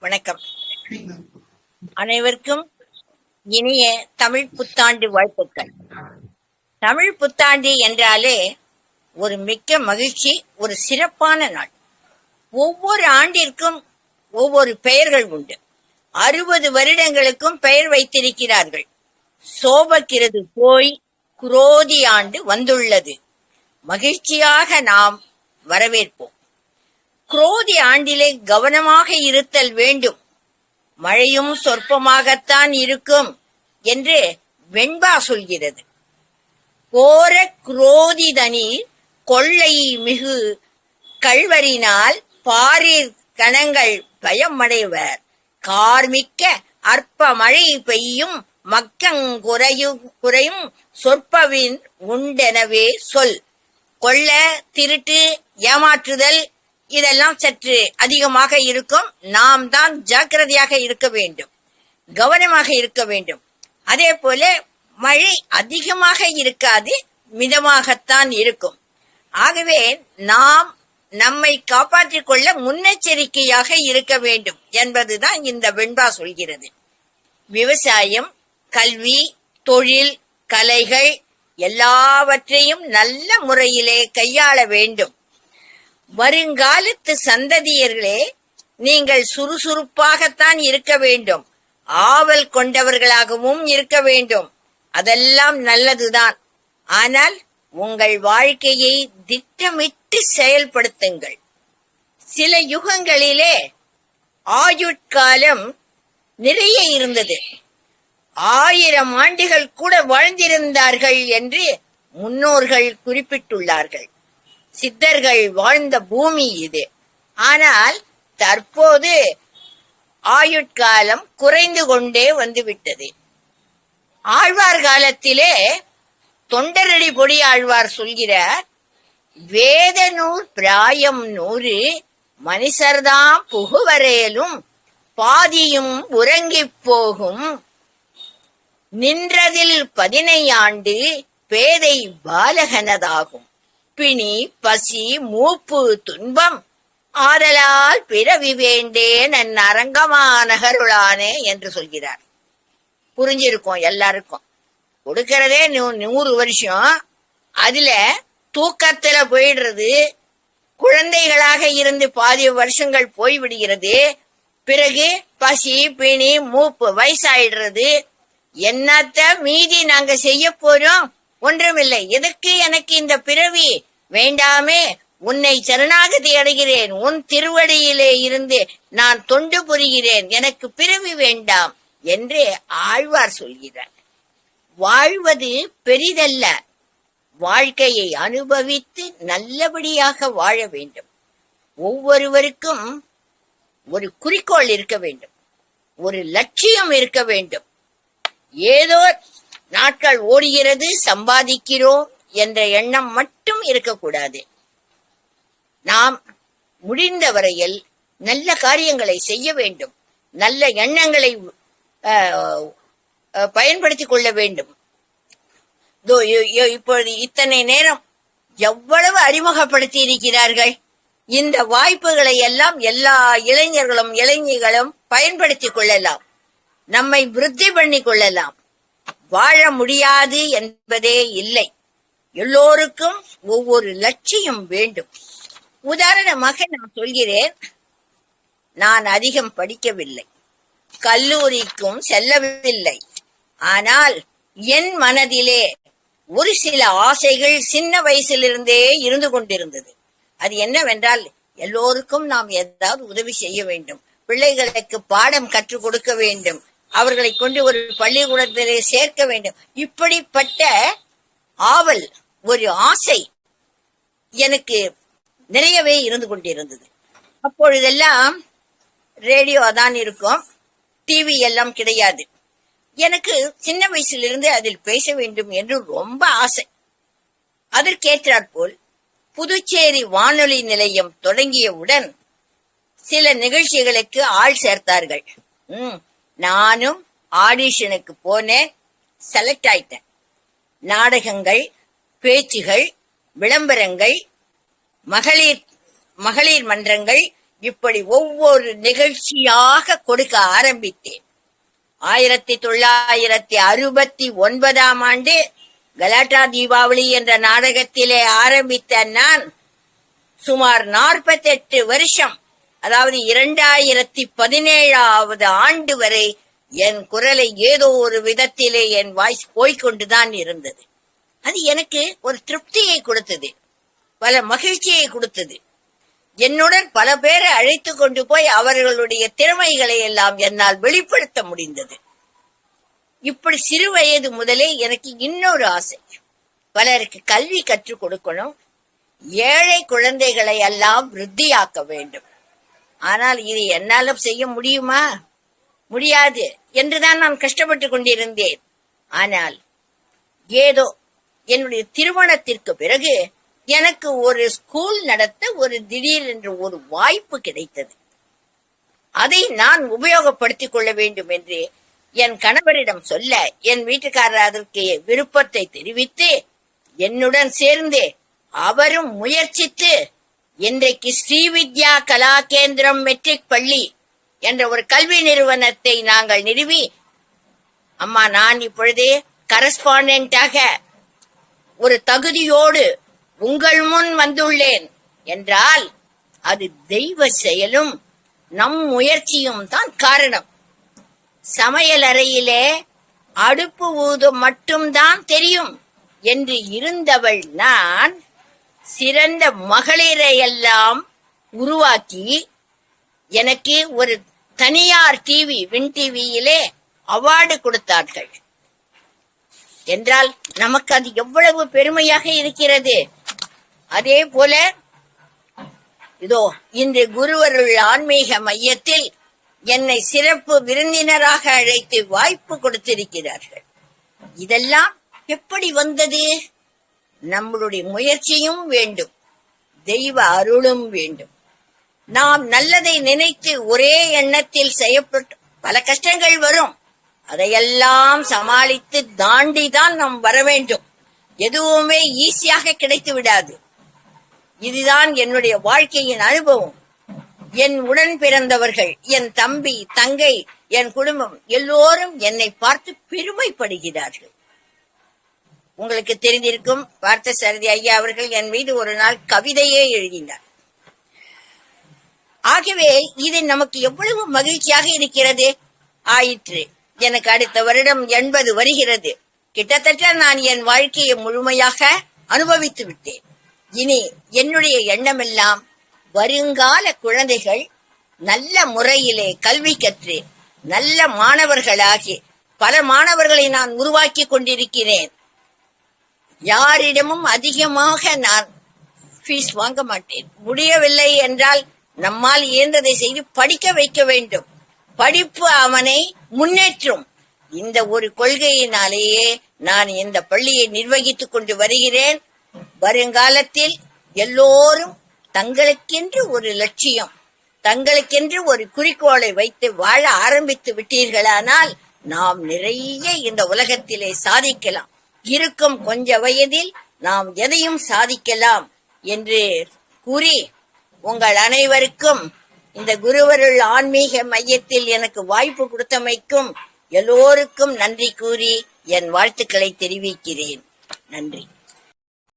வணக்கம். அனைவருக்கும் இனிய தமிழ் புத்தாண்டு வாழ்த்துக்கள். தமிழ் புத்தாண்டு என்றாலே ஒரு மிக்க மகிழ்ச்சி ஒரு சிறப்பான நாள். ஒவ்வொரு ஆண்டிற்கும் ஒவ்வொரு பெயர்கள் உண்டு. அறுபது வருடங்களுக்கும் பெயர் வைத்திருக்கிறார்கள். சோபக்கிறது போய் குரோதி ஆண்டு வந்துள்ளது. மகிழ்ச்சியாக நாம் வரவேற்போம். குரோதி ஆண்டிலே கவனமாக இருத்தல் வேண்டும். மழையும் சொற்பமாகத்தான் இருக்கும் என்று வெண்பா சொல்கிறது. கோர குரோதிதனி கொள்ளை மிகு கல்வரினால் பாரீர் கணங்கள் பயமடைவர். கார்மிக்க அற்ப மழை பெய்யும் மக்கங் குறையும் குறையும் சொற்பவின் உண்டெனவே சொல். கொள்ள திருட்டு ஏமாற்றுதல் இதெல்லாம் சற்று அதிகமாக இருக்கும். நாம் தான் ஜாக்கிரதையாக இருக்க வேண்டும். கவனமாக இருக்க வேண்டும். அதே போல மழை அதிகமாக இருக்காது மிதமாகத்தான் இருக்கும். ஆகவே நாம் நம்மை காப்பாற்றிக் கொள்ள முன்னெச்சரிக்கையாக இருக்க வேண்டும் என்பதுதான் இந்த வெண்பா சொல்கிறது. விவசாயம் கல்வி தொழில் கலைகள் எல்லாவற்றையும் நல்ல முறையிலே கையாள வேண்டும். வருங்காலத்து சந்ததியர்களே நீங்கள் சுறுசுறுப்பாகத்தான் இருக்க வேண்டும். ஆவல் கொண்டவர்களாகவும் இருக்க வேண்டும். அதெல்லாம் நல்லதுதான். ஆனால் உங்கள் வாழ்க்கையை திட்டமிட்டு செயல்படுத்துங்கள். சில யுகங்களிலே ஆயுட்காலம் நிறைய இருந்தது. ஆயிரம் ஆண்டுகள் கூட வாழ்ந்திருந்தார்கள் என்று முன்னோர்கள் குறிப்பிட்டுள்ளார்கள். சித்தர்கள் வாழ்ந்த பூமி இது. ஆனால் தற்போது ஆயுட்காலம் குறைந்து கொண்டே வந்துவிட்டது. ஆழ்வார் காலத்திலே தொண்டரடி பொடி ஆழ்வார் சொல்கிறார் வேத நூல் பிராயம் நூறு மனுஷர்தான் புகுவரேலும் பாதியும் உறங்கிப் போகும். நின்றதில் பதினையாண்டு பேதை பாலகனதாகும். பிணி பசி மூப்பு துன்பம். ஆதலால் பிறவி வேண்டேன் என் அரங்கமானகருளானே என்று சொல்கிறார். புரிஞ்சிருக்கும் எல்லாருக்கும். கொடுக்கிறதே நூ- நூறு வருஷம். அதுல தூக்கத்துல போயிடுறது குழந்தைகளாக இருந்து பாதி வருஷங்கள் போய்விடுகிறது பிறகு பசி பிணி மூப்பு வயசாயிடுறது என்னத்த மீதி நாங்க செய்ய போறோம்? ஒன்றுமில்லை. எதற்கு எனக்கு இந்த பிறவி? வேண்டாமே உன்னை சரணாகதி அடைகிறேன். உன் திருவடியிலே இருந்து நான் தொண்டு புரிகிறேன். எனக்கு பிறவி வேண்டாம் என்று ஆழ்வார் சொல்கிறார். வாழ்வது பெரிதல்ல. வாழ்க்கையை அனுபவித்து நல்லபடியாக வாழ வேண்டும். ஒவ்வொருவருக்கும் ஒரு குறிக்கோள் இருக்க வேண்டும். ஒரு லட்சியம் இருக்க வேண்டும். ஏதோ நாட்கள் ஓடுகிறது சம்பாதிக்கிறோம் என்ற எண்ணம் மட்டும் இருக்கக்கூடாது. நாம் முடிந்த வரையில் நல்ல காரியங்களை செய்ய வேண்டும். நல்ல எண்ணங்களை பயன்படுத்திக் கொள்ள வேண்டும். இப்பொழுது இத்தனை நேரம் எவ்வளவு அறிமுகப்படுத்தி இருக்கிறார்கள் இந்த வாய்ப்புகளை எல்லாம் எல்லா இளைஞர்களும் இளைஞர்களும் பயன்படுத்திக் கொள்ளலாம். நம்மை விருத்தி பண்ணி கொள்ளலாம். வாழ முடியாது என்பதே இல்லை. எல்லோருக்கும் ஒவ்வொரு லட்சியம் வேண்டும். உதாரணமாக நான் சொல்கிறேன். நான் அதிகம் படிக்கவில்லை. கல்லூரிக்கும் செல்லவில்லை. ஆனால் என் மனதிலே ஒரு சில ஆசைகள் சின்ன வயசிலிருந்தே இருந்து கொண்டிருந்தது. அது என்னவென்றால் எல்லோருக்கும் நாம் ஏதாவது உதவி செய்ய வேண்டும். பிள்ளைகளுக்கு பாடம் கற்றுக் கொடுக்க வேண்டும். அவர்களை கொண்டு ஒரு பள்ளிக்கூடத்திலே சேர்க்க வேண்டும். இப்படிப்பட்ட ஆவல் ஒரு ஆசை எனக்கு நிறையவே இருந்து கொண்டிருந்தது. அப்பொழுதெல்லாம் ரேடியோ தான் இருக்கும் டிவி எல்லாம் கிடையாது. எனக்கு சின்ன வயசிலிருந்து அதில் பேச வேண்டும் என்று ரொம்ப ஆசை. அதற்கேற்றாற்போல் புதுச்சேரி வானொலி நிலையம் தொடங்கியவுடன் சில நிகழ்ச்சிகளுக்கு ஆள் சேர்த்தார்கள். ம், நானும் ஆடிஷனுக்கு போனேன் செலக்ட் ஆயிட்டேன். நாடகங்கள் பேச்சுகள் விளம்பரங்கள் மகளிர் மகளிர் மன்றங்கள் இப்படி ஒவ்வொரு நிகழ்ச்சியாக கொடுக்க ஆரம்பித்தேன். ஆயிரத்தி தொள்ளாயிரத்தி அறுபத்தி ஒன்பதாம் ஆண்டு கலாட்டா தீபாவளி என்ற நாடகத்திலே ஆரம்பித்த நான் சுமார் நாற்பத்தெட்டு வருஷம் அதாவது இரண்டாயிரத்தி பதினேழாவது ஆண்டு வரை என் குரலை ஏதோ ஒரு விதத்திலே என் வாய்ஸ் போய்கொண்டுதான் இருந்தது. அது எனக்கு ஒரு திருப்தியை கொடுத்தது. பல மகிழ்ச்சியை கொடுத்தது. என்னுடன் பல பேரை அழைத்து கொண்டு போய் அவர்களுடைய திறமைகளை எல்லாம் என்னால் வெளிப்படுத்த முடிந்தது. இப்படி சிறு வயது முதலே எனக்கு இன்னொரு ஆசை. பலருக்கு கல்வி கற்றுக் கொடுக்கணும். ஏழை குழந்தைகளை எல்லாம் விருத்தியாக்க வேண்டும். ஆனால் இது என்னால செய்ய முடியுமா? முடியாது என்றுதான் நான் கஷ்டப்பட்டு கொண்டிருந்தேன். ஆனால் ஏதோ என்னுடைய திருமணத்திற்கு பிறகு எனக்கு ஒரு ஸ்கூல் நடத்த ஒரு திடீர் என்று ஒரு வாய்ப்பு கிடைத்தது. அதை நான் உபயோகப்படுத்திக் கொள்ள வேண்டும் என்று என் கணவரிடம் சொல்ல என் வீட்டுக்காரர் அதற்கு விருப்பத்தை தெரிவித்து என்னுடன் சேர்ந்து அவரும் முயற்சித்து இன்றைக்கு ஸ்ரீவித்யா கலா கேந்திரம் மெட்ரிக் பள்ளி என்ற ஒரு கல்வி நிறுவனத்தை நாங்கள் நிறுவி அம்மா நான் இப்பொழுது கரஸ்பாண்டாக ஒரு தகுதியோடு உங்கள் முன் வந்துள்ளேன் என்றால் அது தெய்வ செயலும் நம் முயற்சியும் தான் காரணம். சமையல் அறையிலே அடுப்பு ஊது மட்டும்தான் தெரியும் என்று இருந்தவள் நான் சிறந்த மகளிரை எல்லாம் உருவாக்கி எனக்கு ஒரு தனியார் டிவி வின் டிவியிலே அவார்டு கொடுத்தார்கள். என்றால் நமக்கு அது எவ்வளவு பெருமையாக இருக்கிறது? அதே போல இதோ இன்று குருவருள் ஆன்மீக மையத்தில் என்னை சிறப்பு விருந்தினராக அழைத்து வாய்ப்பு கொடுத்திருக்கிறார்கள். இதெல்லாம் எப்படி வந்தது? நம்மளுடைய முயற்சியும் வேண்டும். தெய்வ அருளும் வேண்டும். நாம் நல்லதை நினைத்து ஒரே எண்ணத்தில் செய்யப்பட்டு பல கஷ்டங்கள் வரும். அதையெல்லாம் சமாளித்து தாண்டி தான் நாம் வர வேண்டும். எதுவுமே ஈஸியாக கிடைத்து விடாது. இதுதான் என்னுடைய வாழ்க்கையின் அனுபவம். என் உடன் பிறந்தவர்கள் என் தம்பி தங்கை என் குடும்பம் எல்லோரும் என்னை பார்த்து பெருமைப்படுகிறார்கள். உங்களுக்கு தெரிந்திருக்கும் பார்த்த சரதி ஐயா அவர்கள் என் மீது ஒரு நாள் கவிதையே எழுதினார். ஆகவே இது நமக்கு எவ்வளவு மகிழ்ச்சியாக இருக்கிறது? ஆயிற்று. எனக்கு அடுத்த வருடம் எண்பது வருகிறது. கிட்டத்தட்ட நான் என் வாழ்க்கையை முழுமையாக அனுபவித்து விட்டேன். இனி என்னுடைய எண்ணமெல்லாம் வருங்கால குழந்தைகள் நல்ல முறையிலே கல்வி கற்று நல்ல மாணவர்களாகி பல மாணவர்களை நான் உருவாக்கி கொண்டிருக்கிறேன். யாரிடமும் அதிகமாக நான் ஃபீஸ் வாங்க மாட்டேன். முடியவில்லை என்றால் நம்மால் இயன்றதை செய்து படிக்க வைக்க வேண்டும். படிப்பு அவனை முன்னேற்றும். இந்த ஒரு கொள்கையினாலேயே நான் இந்த பள்ளியை நிர்வகித்துக் கொண்டு வருகிறேன். வருங்காலத்தில் எல்லோரும் தங்களுக்கென்று ஒரு லட்சியம் தங்களுக்கென்று ஒரு குறிக்கோளை வைத்து வாழ ஆரம்பித்து விட்டீர்களானால் நாம் நிறைய இந்த உலகத்திலே சாதிக்கலாம். இருக்கும் கொஞ்ச வயதில் நாம் எதையும் சாதிக்கலாம் என்று கூறி உங்கள் அனைவருக்கும் இந்த குருவருள் ஆன்மீக மையத்தில் எனக்கு வாய்ப்பு கொடுத்தமைக்கும் எல்லோருக்கும் நன்றி கூறி என் வாழ்த்துக்களை தெரிவிக்கிறேன். நன்றி.